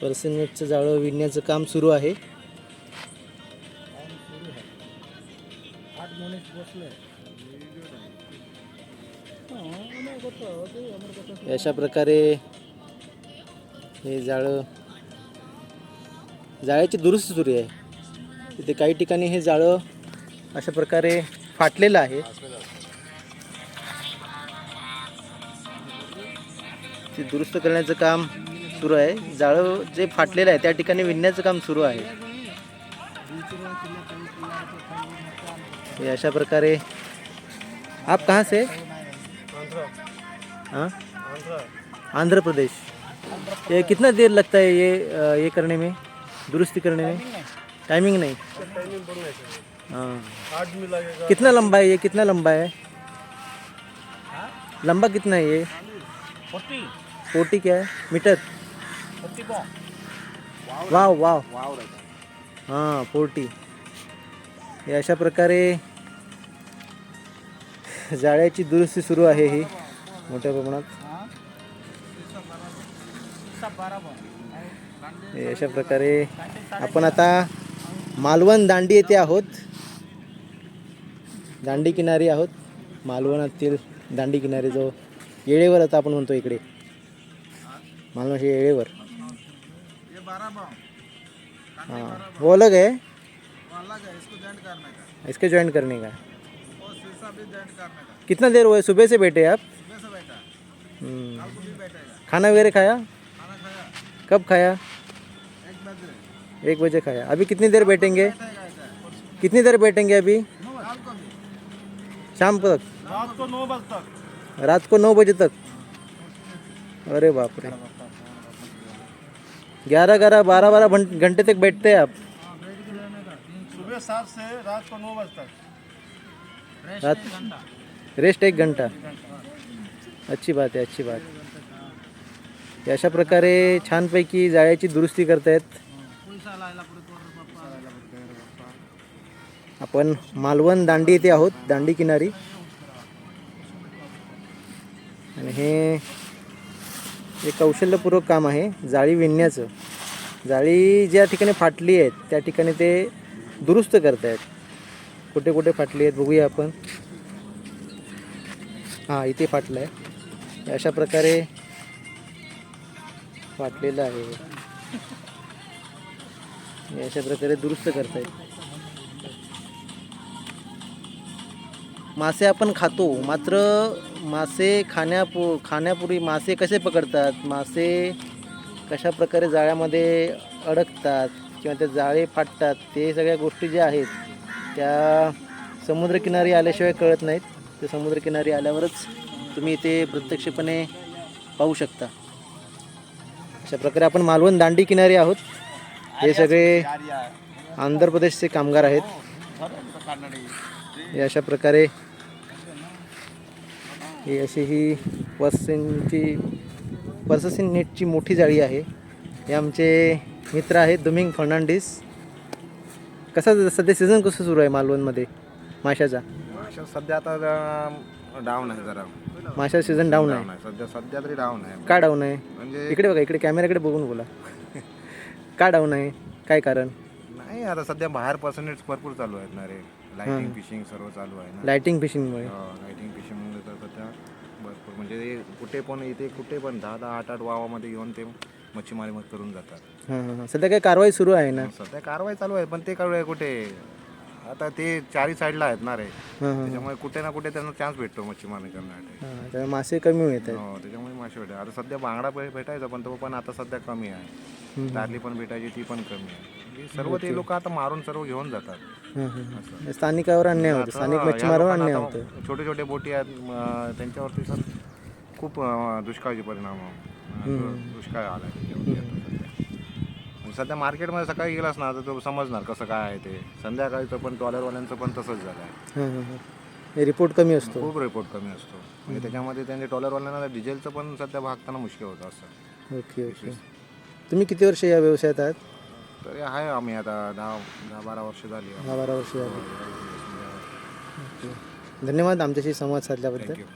पर्सेंटचं जाळं विणण्याचं काम सुरू आहे. अशा प्रकारे हे जाळं जाळ्याची दुरुस्ती सुरू आहे. तिथे काही ठिकाणी हे जाळं अशा प्रकारे फाटलेलं आहे. ते दुरुस्त करण्याचं काम सुरू आहे. जाळं जे फाटलेलं आहे त्या ठिकाणी विणण्याचं काम सुरू आहे. अशा प्रकारे आप कहाँ से? हाँ? आंध्र. प्रदेश. ये कितना देर लगता है ये ये करने में? दुरुस्ती करने में? टाइमिंग नहीं. हाँ कितना लंबा है ये? कितना लंबा है? लंबा कितना है ये? फोर्टी क्या है? मीटर? Wow wow. हां फोर्टी। हे अशा प्रकारे जाळ्याची दुरुस्ती सुरू आहे ही मोठ्या प्रमाणात. अशा प्रकारे आपण आता मालवण दांडी येथे आहोत. दांडी किनारी आहोत. मालवणातील दांडी किनारी जो येळेवर आता आपण म्हणतो इकडे. हे येळेवर हाँ। वो अलग है इसके ज्वाइन करने का। कितना देर हुआ है? सुबह से बैठे आप? हम्म। खाना वगैरह खाया? कब खाया? एक बजे। खाया। अभी कितनी देर बैठेंगे? कितनी देर बैठेंगे अभी? शाम तक। रात को नौ बजे तक। रात को नौ बजे तक। अरे बाप रे। ग्यारह ग्यारह बारह बारह घंटे तक बैठते हैं आप। सुबह सात से रात को नौ बजे तक। रात रेस्ट एक घंटा। अच्छी बात आहे अच्छी बात। अशा प्रकारे छानपैकी जाळ्याची दुरुस्ती करतायत आपण मालवण दांडी येथे आहोत दांडी किनारी। आणि हे एक कौशल्यपूर्वक काम आहे जाळी विणण्याचं. जाळी ज्या ठिकाणी फाटली आहेत त्या ठिकाणी ते दुरुस्त करतायत. कुठे कुठे फाटली आहेत बघूया आपण. हां इथे फाटलं आहे अशा प्रकारे फाटलेलं आहे. अशा प्रकारे दुरुस्त करतायत. मासे आपण खातो मात्र मासे खाण्यापू खाण्यापूर्वी मासे कसे पकडतात? मासे कशा प्रकारे जाळ्यामध्ये अडकतात किंवा ते जाळे फाटतात ते सगळ्या गोष्टी ज्या आहेत त्या समुद्रकिनारी आल्याशिवाय कळत नाहीत. ते समुद्रकिनारी आल्यावरच तुम्ही इथे प्रत्यक्षपणे पाहू शकता. अशा प्रकारे आपण मालवण दांडी किनारी आहोत. हे सगळे आंध्र प्रदेशचे कामगार आहेत. हे अशा प्रकारे ही अशी ही पर्सेनची पर्सेसिन नेटची मोठी जाळी आहे. हे आमचे मित्र आहेत दुमिंग फर्नांडिस. कसा सध्या सीझन कसं सुरू आहे मालवणमध्ये? माशाचा? अशा सध्या आता डाऊन आहे जरा. माशा सीझन डाऊन आहे. डाऊन आहे. सध्या सध्या तरी डाऊन आहे. का डाऊन आहे? म्हणजे इकडे बघा इकडे कॅमेऱ्याकडे बघून बोला. का डाऊन आहे? काय कारण? नाही आता सध्या बाहेर पर्सेंटेज भरपूर चालू आहेत ना रे. लाइटिंग फिशिंग सर्व चालू आहे ना. लायटिंग फिशिंगमुळे लाइटिंग फिशिंगमुळे तर सध्या भरपूर. म्हणजे ते कुठे पण इथे कुठे पण दहा दहा आठ आठ वावामध्ये घेऊन ते मच्छीमारी मग करून जातात. हां हां हां. सध्या काय कारवाई सुरू आहे ना? सध्या कारवाई चालू आहे पण ते काय कुठे? आता ते चारी साईडला आहेत ना रे त्याच्यामुळे कुठे ना कुठे त्यांना चान्स भेटतो मच्छीमारी करण्यासाठी. हां त्यामुळे मासे कमी आहेत. हो त्याच्यामुळे मासे भेटाय आता सध्या बांगडा भे- भेटायचा पण तो पण आता सध्या कमी आहे. तारली पण भेटायची ती पण कमी आहे. म्हणजे सर्व ते लोक आता मारून सर्व घेऊन जातात. हां हां हां स्थानिकावर अन्याय होतो. स्थानिक मच्छीमारावर अन्याय होतो. छोटे छोटे बोटी आहेत. म, त्यांच्यावरती सर खूप अं, दुष्काळाचे परिणाम अं, दुष्काळ आला आहे त्याच्यावरती आता सध्या. सध्या मार्केटमध्ये सकाळी गेलास ना तर तो समजणार कसं काय आहे ते. संध्याकाळीचं पण डॉलरवाल्यांचं पण तसंच झालं आहे. हां रिपोर्ट कमी असतो. खूप रिपोर्ट कमी असतो. म्हणजे त्याच्यामध्ये त्यांचे डॉलरवाल्यांना डिझेलचं पण सध्या भागताना मुश्किल होतं असं. Okay okay. तुम्ही किती वर्ष या व्यवसायात आहात? तरी आहे आम्ही आता दहा दहा बारा वर्ष झाली दहा बारा वर्ष झाली. धन्यवाद आमच्याशी संवाद साधल्याबद्दल. थँक्यू